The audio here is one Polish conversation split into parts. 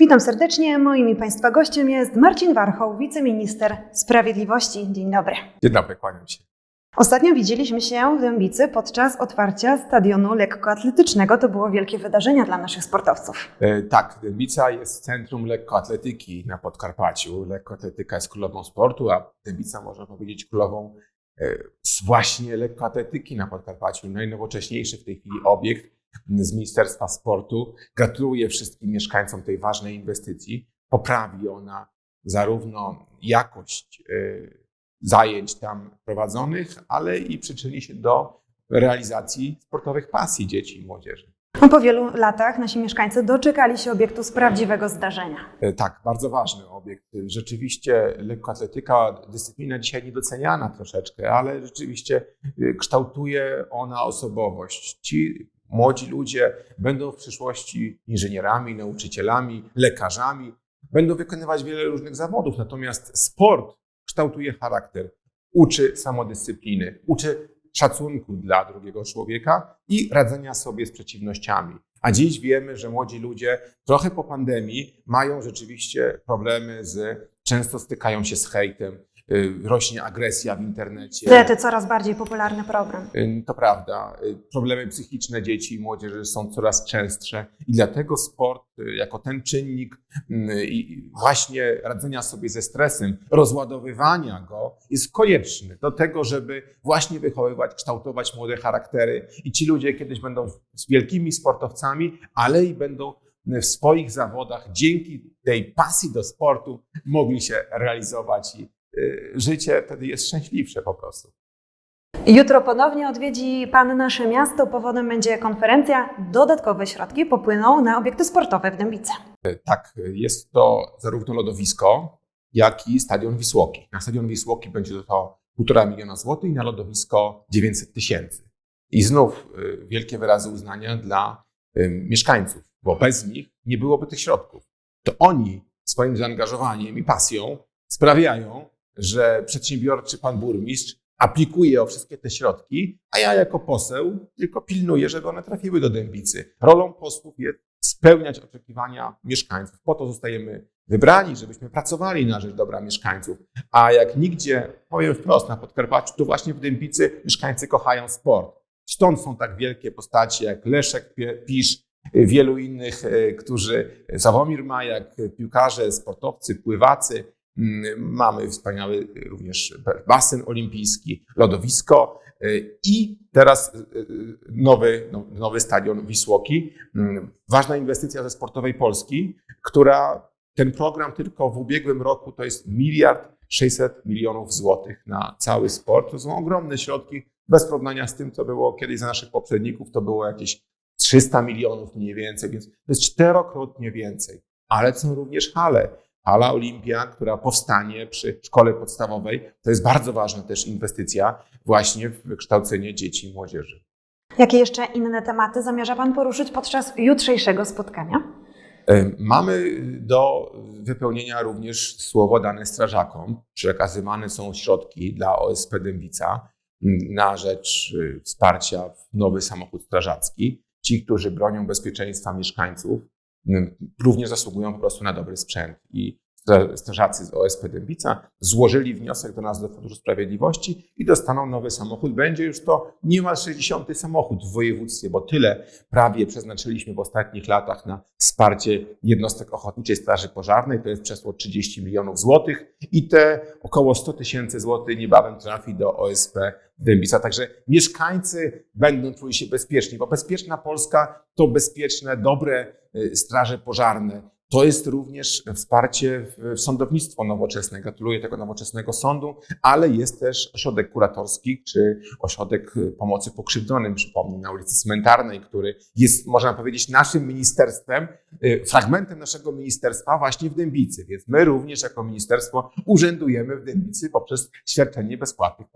Witam serdecznie. Moim i Państwa gościem jest Marcin Warchoł, wiceminister sprawiedliwości. Dzień dobry. Dzień dobry, kłaniam się. Ostatnio widzieliśmy się w Dębicy podczas otwarcia stadionu lekkoatletycznego. To było wielkie wydarzenie dla naszych sportowców. E, tak, Dębica jest centrum lekkoatletyki na Podkarpaciu. Lekkoatletyka jest królową sportu, a Dębica można powiedzieć królową e, właśnie lekkoatletyki na Podkarpaciu. Najnowocześniejszy w tej chwili obiekt z Ministerstwa Sportu. Gratuluję wszystkim mieszkańcom tej ważnej inwestycji. Poprawi ona zarówno jakość e, zajęć tam prowadzonych, ale i przyczyni się do realizacji sportowych pasji dzieci i młodzieży. No, Po wielu latach nasi mieszkańcy doczekali się obiektu z prawdziwego zdarzenia. E, Tak, bardzo ważny obiekt. Rzeczywiście lekkoatletyka, dyscyplina dzisiaj niedoceniana troszeczkę, ale rzeczywiście e, kształtuje ona osobowość. Ci młodzi ludzie będą w przyszłości inżynierami, nauczycielami, lekarzami, będą wykonywać wiele różnych zawodów, natomiast sport kształtuje charakter, uczy samodyscypliny, uczy szacunku dla drugiego człowieka i radzenia sobie z przeciwnościami. A dziś wiemy, że młodzi ludzie trochę po pandemii mają rzeczywiście problemy z, często stykają się z hejtem, rośnie agresja w internecie. Niestety coraz bardziej popularny program. Y, To prawda. Y, Problemy psychiczne dzieci i młodzieży są coraz częstsze i dlatego sport y, jako ten czynnik y, i właśnie radzenia sobie ze stresem, rozładowywania go jest konieczny do tego, żeby właśnie wychowywać, kształtować młode charaktery i ci ludzie kiedyś będą z wielkimi sportowcami, ale i będą w swoich zawodach dzięki tej pasji do sportu mogli się realizować i y, życie wtedy jest szczęśliwsze po prostu. Jutro ponownie odwiedzi Pan nasze miasto. Powodem będzie konferencja. Dodatkowe środki popłyną na obiekty sportowe w Dębicy. Tak, jest to zarówno lodowisko, jak i stadion Wisłoki. Na stadion Wisłoki będzie to 1,5 miliona złotych i na lodowisko 900 tysięcy. I znów y, wielkie wyrazy uznania dla y, mieszkańców, bo bez nich nie byłoby tych środków. To oni swoim zaangażowaniem i pasją sprawiają, że przedsiębiorczy pan burmistrz aplikuje o wszystkie te środki, a ja jako poseł tylko pilnuję, żeby one trafiły do Dębicy. Rolą posłów jest spełniać oczekiwania mieszkańców. Po to zostajemy wybrani, żebyśmy pracowali na rzecz dobra mieszkańców. A jak nigdzie, powiem wprost, na Podkarpaciu, to właśnie w Dębicy mieszkańcy kochają sport. Stąd są tak wielkie postacie jak Leszek Pisz, wielu innych, y, którzy, Sławomir Majak, piłkarze, sportowcy, pływacy. Mamy wspaniały również basen olimpijski, lodowisko y, i teraz y, y, nowy, no- nowy stadion Wisłoki. Mm, Ważna inwestycja ze sportowej Polski, która ten program tylko w ubiegłym roku to jest miliard 600 milionów złotych na cały sport. To są ogromne środki, bez porównania z tym, co było kiedyś za naszych poprzedników, to było jakieś 300 milionów mniej więcej, więc to jest czterokrotnie więcej. Ale są również hale. Hala Olimpia, która powstanie przy szkole podstawowej, to jest bardzo ważna też inwestycja właśnie w kształcenie dzieci i młodzieży. Jakie jeszcze inne tematy zamierza Pan poruszyć podczas jutrzejszego spotkania? E, Mamy do wypełnienia również słowo dane strażakom. Przekazywane są środki dla OSP Dębica na rzecz y, wsparcia w nowy samochód strażacki. Ci, którzy bronią bezpieczeństwa mieszkańców, również zasługują po prostu na dobry sprzęt. I strażacy z OSP Dębica złożyli wniosek do nas do Funduszu Sprawiedliwości i dostaną nowy samochód. Będzie już to niemal 60. samochód w województwie, bo tyle prawie przeznaczyliśmy w ostatnich latach na wsparcie jednostek Ochotniczej Straży Pożarnej. To jest przeszło 30 milionów złotych i te około 100 tysięcy złotych niebawem trafi do OSP Dębica. Także mieszkańcy będą czuli się bezpieczni, bo bezpieczna Polska to bezpieczne, dobre y, straże pożarne. To jest również wsparcie w sądownictwo nowoczesne. Gratuluję tego nowoczesnego sądu, ale jest też ośrodek kuratorski czy ośrodek y, pomocy pokrzywdzonym, przypomnę, na ulicy Cmentarnej, który jest, można powiedzieć, naszym ministerstwem, y, fragmentem naszego ministerstwa właśnie w Dębicy. Więc my również jako ministerstwo urzędujemy w Dębicy poprzez świadczenie bezpłatnych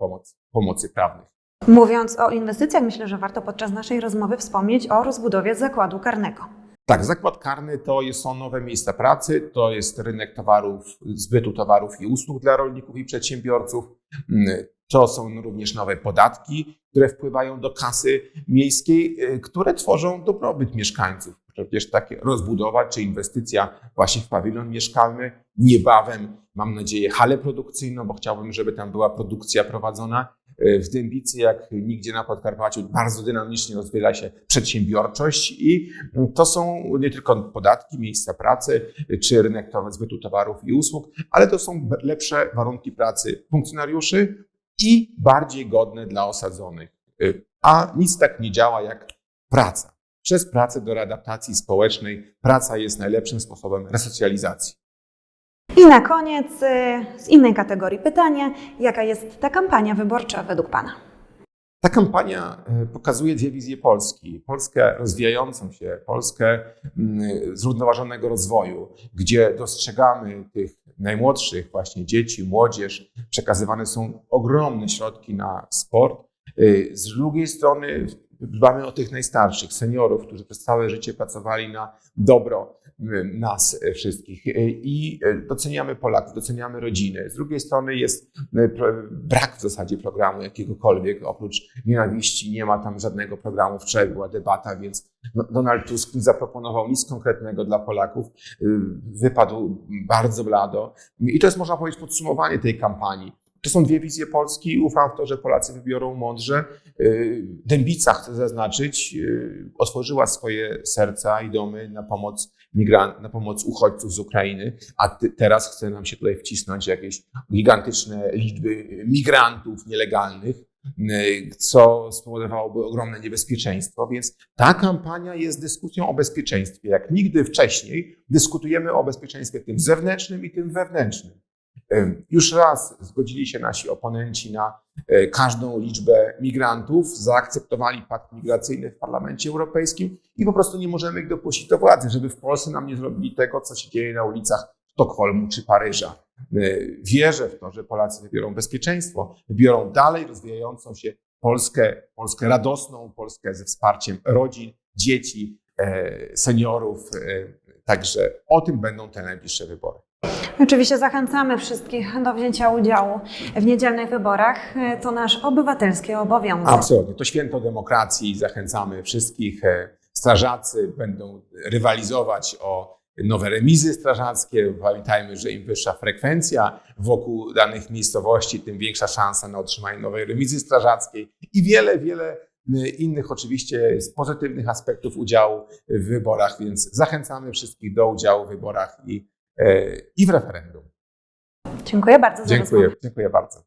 pomocy prawnych. Mówiąc o inwestycjach, myślę, że warto podczas naszej rozmowy wspomnieć o rozbudowie zakładu karnego. Tak, zakład karny to są nowe miejsca pracy, to jest rynek towarów, zbytu towarów i usług dla rolników i przedsiębiorców. Mm, To są również nowe podatki, które wpływają do kasy miejskiej, y, które tworzą dobrobyt mieszkańców. Przecież takie rozbudowa czy inwestycja właśnie w pawilon mieszkalny, niebawem mam nadzieję halę produkcyjną, bo chciałbym, żeby tam była produkcja prowadzona. Y, W Dębicy, jak nigdzie na Podkarpaciu, bardzo dynamicznie rozwija się przedsiębiorczość i to są nie tylko podatki, miejsca pracy czy rynek zbytu towarów i usług, ale to są lepsze warunki pracy funkcjonariuszy i bardziej godne dla osadzonych. Y, A nic tak nie działa jak praca. Przez pracę do readaptacji społecznej praca jest najlepszym sposobem resocjalizacji. I na koniec y, z innej kategorii pytanie, jaka jest ta kampania wyborcza według Pana? Ta kampania e, pokazuje dwie wizje Polski. Polskę rozwijającą się, Polskę mm, zrównoważonego rozwoju, gdzie dostrzegamy tych najmłodszych, właśnie dzieci, młodzież. Przekazywane są ogromne środki na sport. Y, Z drugiej strony dbamy o tych najstarszych, seniorów, którzy przez całe życie pracowali na dobro y, nas y, wszystkich Y, i doceniamy Polaków, doceniamy rodziny. Z drugiej strony jest brak w zasadzie programu jakiegokolwiek, oprócz nienawiści nie ma tam żadnego programu. Wczoraj była debata, więc no- Donald Tusk nie zaproponował nic konkretnego dla Polaków. Wypadł bardzo blado. I to jest, można powiedzieć, podsumowanie tej kampanii. To są dwie wizje Polski. Ufam w to, że Polacy wybiorą mądrze. Y, Dębica, chcę zaznaczyć, y, otworzyła swoje serca i domy na pomoc migran- na pomoc uchodźców z Ukrainy, a ty, teraz chce nam się tutaj wcisnąć jakieś gigantyczne liczby migrantów nielegalnych, y, co spowodowałoby ogromne niebezpieczeństwo. Więc ta kampania jest dyskusją o bezpieczeństwie. Jak nigdy wcześniej dyskutujemy o bezpieczeństwie tym zewnętrznym i tym wewnętrznym. Już raz zgodzili się nasi oponenci na e, każdą liczbę migrantów, zaakceptowali pakt migracyjny w Parlamencie Europejskim i po prostu nie możemy ich dopuścić do władzy, żeby w Polsce nam nie zrobili tego, co się dzieje na ulicach Sztokholmu czy Paryża. E, Wierzę w to, że Polacy wybiorą bezpieczeństwo, wybiorą dalej rozwijającą się Polskę, Polskę radosną, Polskę ze wsparciem rodzin, dzieci, e, seniorów. Także o tym będą te najbliższe wybory. Oczywiście zachęcamy wszystkich do wzięcia udziału w niedzielnych wyborach. To nasz obywatelski obowiązek. Absolutnie. To święto demokracji. Zachęcamy wszystkich. E, Strażacy będą rywalizować o nowe remizy strażackie. Pamiętajmy, że im wyższa frekwencja wokół danych miejscowości, tym większa szansa na otrzymanie nowej remizy strażackiej i wiele, wiele e, innych oczywiście z pozytywnych aspektów udziału w wyborach, więc zachęcamy wszystkich do udziału w wyborach i, i w referendum. Dziękuję bardzo za Dziękuję, rozmowę. dziękuję bardzo.